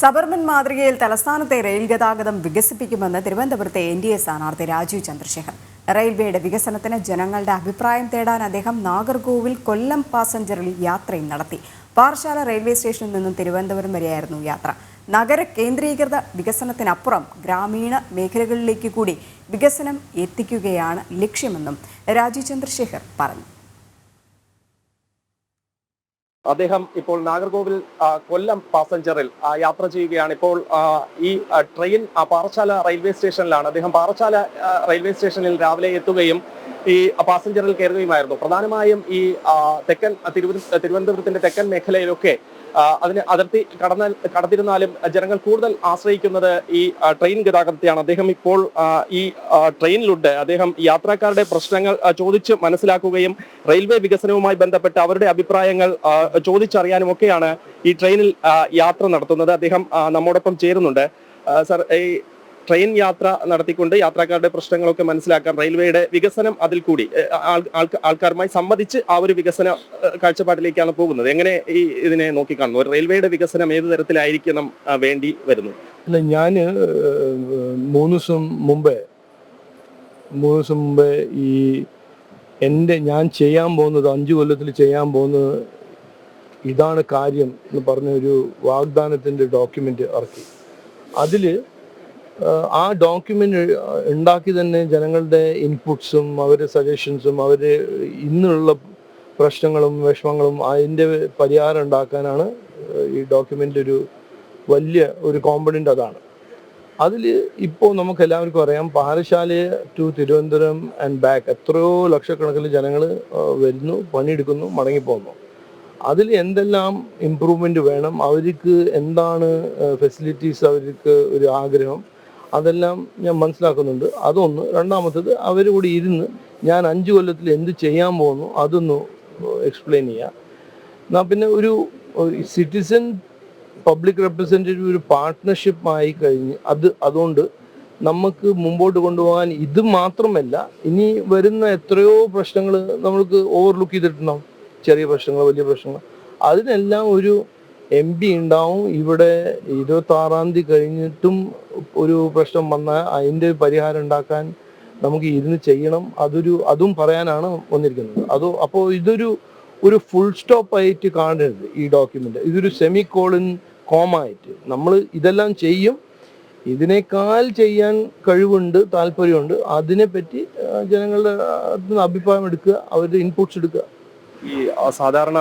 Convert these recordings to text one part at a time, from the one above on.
Suburban മാതൃകയിൽ തലസ്ഥാനത്തെ rail ഗതാഗതം വികസിപ്പിക്കുമെന്ന് തിരുവനന്തപുരത്തെ എൻ ഡി എ സ്ഥാനാർത്ഥി രാജീവ് ചന്ദ്രശേഖർ. റെയിൽവേയുടെ വികസനത്തിന് ജനങ്ങളുടെ അഭിപ്രായം തേടാൻ അദ്ദേഹം നാഗർകോവിൽ കൊല്ലം പാസഞ്ചറിൽ യാത്രയും നടത്തി. പാറശാല റെയിൽവേ സ്റ്റേഷനിൽ നിന്നും തിരുവനന്തപുരം വരെയായിരുന്നു യാത്ര. നഗര കേന്ദ്രീകൃത വികസനത്തിനപ്പുറം ഗ്രാമീണ മേഖലകളിലേക്ക് കൂടി വികസനം എത്തിക്കുകയാണ് ലക്ഷ്യമെന്നും രാജീവ് ചന്ദ്രശേഖർ പറഞ്ഞു. അദ്ദേഹം ഇപ്പോൾ നാഗർകോവിൽ കൊല്ലം പാസഞ്ചറിൽ യാത്ര ചെയ്യുകയാണ്. ഇപ്പോൾ ഈ ട്രെയിൻ പാറശാല റെയിൽവേ സ്റ്റേഷനിലാണ്. അദ്ദേഹം പാറശാല റെയിൽവേ സ്റ്റേഷനിൽ രാവിലെ എത്തുകയും ഈ പാസഞ്ചറിൽ കയറുകയുമായിരുന്നു. പ്രധാനമായും ഈ തെക്കൻ തിരുവനന്തപുരത്തിന്റെ തെക്കൻ മേഖലയിലൊക്കെ അതിന് അതിർത്തി കടന്ന കടന്നിരുന്നാലും ജനങ്ങൾ കൂടുതൽ ആശ്രയിക്കുന്നത് ഈ ട്രെയിൻ ഗതാഗതത്തെയാണ്. അദ്ദേഹം ഇപ്പോൾ ഈ ട്രെയിനിലുണ്ട്. അദ്ദേഹം യാത്രക്കാരുടെ പ്രശ്നങ്ങൾ ചോദിച്ച് മനസ്സിലാക്കുകയും റെയിൽവേ വികസനവുമായി ബന്ധപ്പെട്ട് അവരുടെ അഭിപ്രായങ്ങൾ ചോദിച്ചറിയാനും ഒക്കെയാണ് ഈ ട്രെയിനിൽ യാത്ര നടത്തുന്നത്. അദ്ദേഹം നമ്മോടൊപ്പം ചേരുന്നുണ്ട്. സർ ഈ ട്രെയിൻ യാത്ര നടത്തിക്കൊണ്ട് യാത്രക്കാരുടെ പ്രശ്നങ്ങളൊക്കെ മനസ്സിലാക്കാൻ റെയിൽവേയുടെ വികസനം അതിൽ കൂടി ആൾക്കാരുമായി സംബന്ധിച്ച് ആ ഒരു വികസന കാഴ്ചപ്പാടിലേക്കാണ് പോകുന്നത്. എങ്ങനെ ഈ ഇതിനെ നോക്കിക്കാണുന്നു? റെയിൽവേയുടെ വികസനം ഏത് തരത്തിലായിരിക്കണം വേണ്ടി വരുന്നു? അല്ല ഞാൻ മൂന്ന് ദിവസം മുമ്പേ മൂന്ന് ദിവസം മുമ്പേ ഈ എന്റെ ഞാൻ ചെയ്യാൻ പോകുന്നത് അഞ്ചു കൊല്ലത്തിൽ ചെയ്യാൻ പോകുന്നത് ഇതാണ് കാര്യം എന്ന് പറഞ്ഞ ഒരു വാഗ്ദാനത്തിന്റെ ഡോക്യുമെന്റ് ഇറക്കി. അതിൽ ആ ഡോക്യുമെന്റ് ഉണ്ടാക്കി തന്നെ ജനങ്ങളുടെ ഇൻപുട്സും അവരുടെ സജഷൻസും അവർ ഇന്നുള്ള പ്രശ്നങ്ങളും വിഷമങ്ങളും അതിന്റെ പരിഹാരം ഉണ്ടാക്കാനാണ് ഈ ഡോക്യുമെന്റ് ഒരു വലിയ ഒരു കോമ്പണന്റ് അതാണ്. അതിൽ ഇപ്പോൾ നമുക്ക് എല്ലാവർക്കും അറിയാം Parassala to Thiruvananthapuram and back എത്രയോ ലക്ഷക്കണക്കിന് ജനങ്ങൾ വരുന്നു പണിയെടുക്കുന്നു മടങ്ങിപ്പോകുന്നു. അതിൽ എന്തെല്ലാം ഇമ്പ്രൂവ്മെന്റ് വേണം അവർക്ക് എന്താണ് ഫെസിലിറ്റീസ് അവർക്ക് ഒരു ആഗ്രഹം അതെല്ലാം ഞാൻ മനസ്സിലാക്കുന്നുണ്ട്. അതൊന്ന്. രണ്ടാമത്തത് കൂടി ഇരുന്ന് ഞാൻ അഞ്ച് കൊല്ലത്തിൽ എന്ത് ചെയ്യാൻ പോകുന്നു അതൊന്ന് എക്സ്പ്ലെയിൻ ചെയ്യാം. എന്നാൽ പിന്നെ ഒരു സിറ്റിസൺ പബ്ലിക് റെപ്രസെന്റേറ്റീവ് ഒരു പാർട്ട്ണർഷിപ്പ് ആയി കഴിഞ്ഞ് അത് അതുകൊണ്ട് നമുക്ക് മുമ്പോട്ട് കൊണ്ടുപോകാൻ ഇത് മാത്രമല്ല ഇനി വരുന്ന എത്രയോ പ്രശ്നങ്ങൾ നമ്മൾക്ക് ഓവർലുക്ക് ചെയ്തിട്ടുണ്ടാവും. ചെറിയ പ്രശ്നങ്ങൾ വലിയ പ്രശ്നങ്ങൾ അതിനെല്ലാം ഒരു എം പി ഉണ്ടാവും. ഇവിടെ ഇരുപത്തി ആറാം തീയതി കഴിഞ്ഞിട്ടും ഒരു പ്രശ്നം വന്നാൽ അതിന്റെ പരിഹാരം ഉണ്ടാക്കാൻ നമുക്ക് ഇരുന്ന് ചെയ്യണം. അതൊരു അതും പറയാനാണ് വന്നിരിക്കുന്നത്. അത് അപ്പോൾ ഇതൊരു ഒരു ഫുൾ സ്റ്റോപ്പ് ആയിട്ട് കാണരുത് ഈ ഡോക്യുമെന്റ് ഇതൊരു സെമി കോളിൻ കോമ ആയിട്ട്. നമ്മൾ ഇതെല്ലാം ചെയ്യും. ഇതിനേക്കാൾ ചെയ്യാൻ കഴിവുണ്ട് താല്പര്യമുണ്ട്. അതിനെപ്പറ്റി ജനങ്ങളുടെ അഭിപ്രായം എടുക്കുക അവരുടെ ഇൻപുട്സ് എടുക്കുക. ഈ സാധാരണ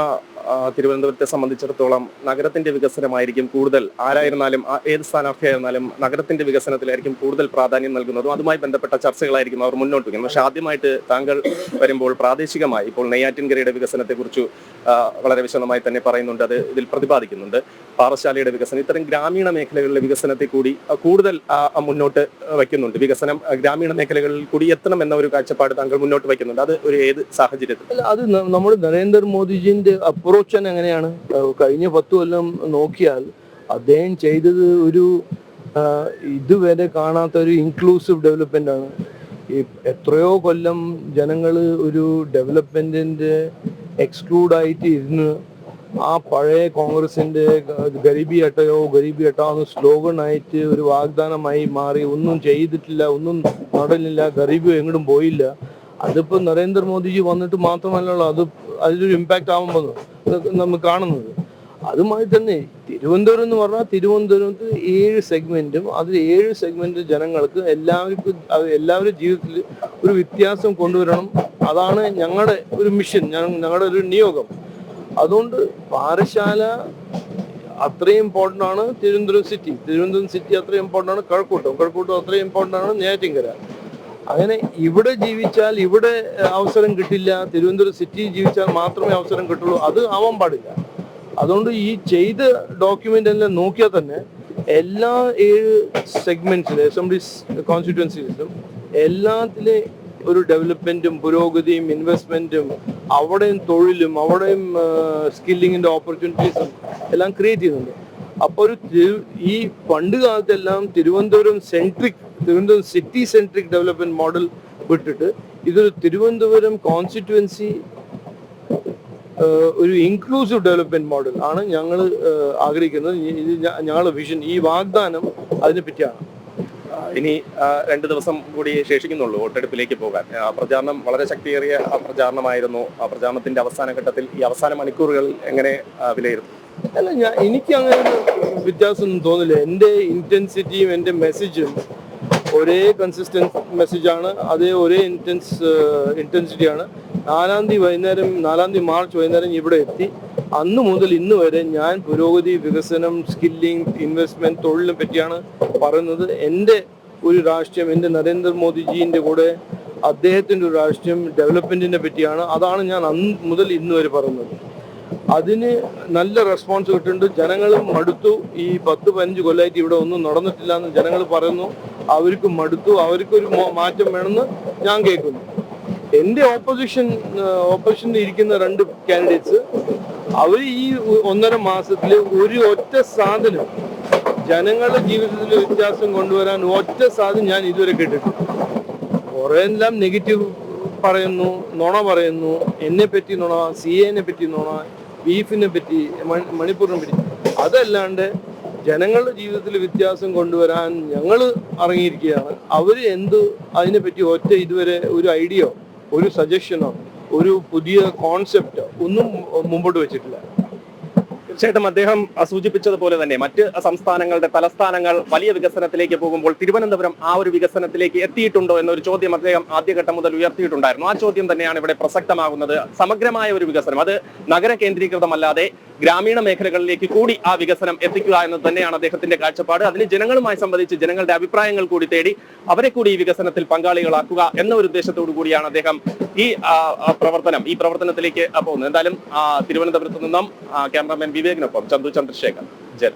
തിരുവനന്തപുരത്തെ സംബന്ധിച്ചിടത്തോളം നഗരത്തിന്റെ വികസനമായിരിക്കും കൂടുതൽ ആരായിരുന്നാലും ഏത് സ്ഥാനാർത്ഥിയായിരുന്നാലും നഗരത്തിന്റെ വികസനത്തിലായിരിക്കും കൂടുതൽ പ്രാധാന്യം നൽകുന്നതും അതുമായി ബന്ധപ്പെട്ട ചർച്ചകളായിരിക്കും അവർ മുന്നോട്ട് വയ്ക്കുന്നത്. പക്ഷെ ആദ്യമായിട്ട് താങ്കൾ വരുമ്പോൾ പ്രാദേശികമായി ഇപ്പോൾ നെയ്യാറ്റിൻകരയുടെ വികസനത്തെക്കുറിച്ച് കുറിച്ച് വളരെ വിശദമായി തന്നെ പറയുന്നുണ്ട് അത് ഇതിൽ പ്രതിപാദിക്കുന്നുണ്ട്. പാറശാലയുടെ വികസനം ഇത്തരം ഗ്രാമീണ മേഖലകളിലെ വികസനത്തെ കൂടി കൂടുതൽ മുന്നോട്ട് വയ്ക്കുന്നുണ്ട്. വികസനം ഗ്രാമീണ മേഖലകളിൽ കൂടി എത്തണം എന്ന ഒരു കാഴ്ചപ്പാട് താങ്കൾ മുന്നോട്ട് വയ്ക്കുന്നുണ്ട്. അത് ഒരു ഏത് സാഹചര്യത്തിൽ അത് നമ്മുടെ നരേന്ദ്രമോദിജിന്റെ അപ്രോച്ച് തന്നെ എങ്ങനെയാണ് കഴിഞ്ഞ പത്ത് കൊല്ലം നോക്കിയാൽ അദ്ദേഹം ചെയ്തത് ഒരു ഇതുവരെ കാണാത്ത ഒരു ഇൻക്ലൂസീവ് ഡെവലപ്മെന്റ് ആണ്. ഈ എത്രയോ കൊല്ലം ജനങ്ങൾ ഒരു ഡെവലപ്മെന്റിന്റെ എക്സ്ക്ലൂഡ് ആയിട്ട് ഇരുന്ന് ആ പഴയ കോൺഗ്രസിന്റെ ഗരീബി അട്ടയോ ഗരീബി അട്ടാന്ന് സ്ലോഗൻ ആയിട്ട് ഒരു വാഗ്ദാനമായി മാറി. ഒന്നും ചെയ്തിട്ടില്ല ഒന്നും നടന്നില്ല ഗരീബി എങ്ങോട്ടും പോയില്ല. അതിപ്പോ നരേന്ദ്രമോദിജി വന്നിട്ട് മാത്രമല്ലല്ലോ അത് അതിലൊരു ഇമ്പാക്റ്റ് ആവുമ്പോൾ നമ്മൾ കാണുന്നത്. അതുമായി തന്നെ തിരുവനന്തപുരം എന്ന് പറഞ്ഞാൽ തിരുവനന്തപുരത്ത് ഏഴ് സെഗ്മെന്റും അതിൽ ഏഴ് സെഗ്മെന്റ് ജനങ്ങൾക്ക് എല്ലാവർക്കും എല്ലാവരും ജീവിതത്തിൽ ഒരു വ്യത്യാസം കൊണ്ടുവരണം. അതാണ് ഞങ്ങളുടെ ഒരു മിഷൻ ഞങ്ങളുടെ ഒരു നിയോഗം. അതുകൊണ്ട് പാറശാല അത്രയും ഇമ്പോർട്ടന്റ് ആണ് തിരുവനന്തപുരം സിറ്റി തിരുവനന്തപുരം സിറ്റി അത്രയും ഇമ്പോർട്ടന്റ് ആണ് കഴക്കൂട്ടം. കഴക്കൂട്ടം അത്രയും ഇമ്പോർട്ടന്റ് ആണ് നെയ്യാറ്റിൻകര അങ്ങനെ ഇവിടെ ജീവിച്ചാൽ ഇവിടെ അവസരം കിട്ടില്ല. തിരുവനന്തപുരം സിറ്റി ജീവിച്ചാൽ മാത്രമേ അവസരം കിട്ടുള്ളൂ. അത് ആവാൻ പാടില്ല. അതുകൊണ്ട് ഈ ചെയ്ത ഡോക്യുമെന്റ് എല്ലാം നോക്കിയാൽ തന്നെ എല്ലാ ഏഴ് സെഗ്മെന്റ്സിലും അസംബ്ലി കോൺസ്റ്റിറ്റ്യുവൻസീസിലും എല്ലാത്തിലെ ഒരു ഡെവലപ്മെന്റും പുരോഗതിയും ഇൻവെസ്റ്റ്മെന്റും അവിടെയും തൊഴിലും അവിടെയും സ്കില്ലിങ്ങിന്റെ ഓപ്പർച്യൂണിറ്റീസും എല്ലാം ക്രിയേറ്റ് ചെയ്യുന്നുണ്ട്. അപ്പോൾ ഒരു ഈ പണ്ട് കാലത്തെല്ലാം Thiruvananthapuram centric Thiruvananthapuram city centric development model വിട്ടിട്ട് ഇതൊരു തിരുവനന്തപുരം കോൺസ്റ്റിറ്റുവൻസി ഒരു ഇൻക്ലൂസീവ് ഡെവലപ്മെന്റ് മോഡൽ ആണ് ഞങ്ങൾ ആഗ്രഹിക്കുന്നത്. ഞങ്ങളുടെ വിഷൻ ഈ വാഗ്ദാനം അതിനെ പറ്റിയാണ്. ഇനി രണ്ട് ദിവസം കൂടി ശേഷിക്കുന്നുള്ളൂ വോട്ടെടുപ്പിലേക്ക് പോകാൻ. പ്രചാരണം വളരെ ശക്തിയേറിയ പ്രചാരണമായിരുന്നു. ആ പ്രചാരണത്തിന്റെ അവസാന ഘട്ടത്തിൽ ഈ അവസാന മണിക്കൂറുകൾ എങ്ങനെ വിലയിരുന്നു വിലയിരുത്തും? അല്ല ഞാൻ എനിക്ക് അങ്ങനെ വ്യത്യാസമൊന്നും തോന്നില്ല എന്റെ ഇന്റൻസിറ്റിയും എന്റെ മെസ്സേജും ഒരേ കൺസിസ്റ്റൻസ് മെസ്സേജാണ് അതേ ഒരേ ഇന്റൻസ് ഇന്റൻസിറ്റിയാണ് നാലാം തീയതി വൈകുന്നേരം നാലാം തീയതി മാർച്ച് വൈകുന്നേരം ഇവിടെ എത്തി. അന്ന് മുതൽ ഇന്ന് വരെ ഞാൻ പുരോഗതി വികസനം സ്കില്ലിംഗ് ഇൻവെസ്റ്റ്മെന്റ് തൊഴിലിനെ പറ്റിയാണ് പറയുന്നത്. എന്റെ ഒരു രാഷ്ട്രീയം എന്റെ നരേന്ദ്രമോദിജീന്റെ കൂടെ അദ്ദേഹത്തിന്റെ ഒരു രാഷ്ട്രീയം ഡെവലപ്മെന്റിനെ പറ്റിയാണ്. അതാണ് ഞാൻ അന്ന് മുതൽ ഇന്ന് വരെ പറയുന്നത്. അതിന് നല്ല റെസ്പോൺസ് കിട്ടുന്നുണ്ട്. ജനങ്ങളും മടുത്തു. ഈ പത്ത് പതിനഞ്ച് കൊല്ലമായിട്ട് ഇവിടെ ഒന്നും നടന്നിട്ടില്ല എന്ന് ജനങ്ങൾ പറയുന്നു. അവർക്ക് മടുത്തു അവർക്കൊരു മാറ്റം വേണമെന്ന് ഞാൻ കേൾക്കുന്നു. എന്റെ ഓപ്പോസിഷൻ ഓപ്പോസിഷനിൽ ഇരിക്കുന്ന രണ്ട് കാൻഡിഡേറ്റ്സ് അവർ ഈ ഒന്നര മാസത്തിൽ ഒരു ഒറ്റ സാധനം ജനങ്ങളുടെ ജീവിതത്തിൽ വ്യത്യാസം കൊണ്ടുവരാൻ ഒറ്റ സാധനം ഞാൻ ഇതുവരെ കേട്ടിട്ടുണ്ട് കുറെ എല്ലാം നെഗറ്റീവ് പറയുന്നു നുണ പറയുന്നു. എന്നെ പറ്റി നുണ സി എനെ പറ്റി നുണ ബീഫിനെ പറ്റി മണി- മണിപ്പൂരിനെ പറ്റി. അതല്ലാണ്ട് ജനങ്ങളുടെ ജീവിതത്തിൽ വ്യത്യാസം കൊണ്ടുവരാൻ ഞങ്ങൾ ഇറങ്ങിയിരിക്കുകയാണ്. അവർ എന്ത് അതിനെപ്പറ്റി ഒറ്റ ഇതുവരെ ഒരു ഐഡിയോ ഒരു സജഷനോ ഒരു പുതിയ കോൺസെപ്റ്റോ ഒന്നും മുമ്പോട്ട് വെച്ചിട്ടില്ല. തീർച്ചയായിട്ടും അദ്ദേഹം സൂചിപ്പിച്ചതുപോലെ തന്നെ മറ്റ് സംസ്ഥാനങ്ങളുടെ തലസ്ഥാനങ്ങൾ വലിയ വികസനത്തിലേക്ക് പോകുമ്പോൾ തിരുവനന്തപുരം ആ ഒരു വികസനത്തിലേക്ക് എത്തിയിട്ടുണ്ടോ എന്നൊരു ചോദ്യം അദ്ദേഹം ആദ്യഘട്ടം മുതൽ ഉയർത്തിയിട്ടുണ്ടായിരുന്നു. ആ ചോദ്യം തന്നെയാണ് ഇവിടെ പ്രസക്തമാകുന്നത്. സമഗ്രമായ ഒരു വികസനം. അത് നഗര കേന്ദ്രീകൃതമല്ലാതെ ഗ്രാമീണ മേഖലകളിലേക്ക് കൂടി ആ വികസനം എത്തിക്കുക എന്ന് തന്നെയാണ് അദ്ദേഹത്തിന്റെ കാഴ്ചപ്പാട്. അതിന് ജനങ്ങളുമായി സംബന്ധിച്ച് ജനങ്ങളുടെ അഭിപ്രായങ്ങൾ കൂടി തേടി അവരെ കൂടി ഈ വികസനത്തിൽ പങ്കാളികളാക്കുക എന്ന ഒരു ഉദ്ദേശത്തോടു കൂടിയാണ് അദ്ദേഹം ഈ പ്രവർത്തനം ഈ പ്രവർത്തനത്തിലേക്ക് പോകുന്നത്. എന്തായാലും തിരുവനന്തപുരത്ത് നിന്നും ക്യാമറാമാൻ വിവേകിനൊപ്പം ചന്തു ചന്ദ്രശേഖർ. ജൻ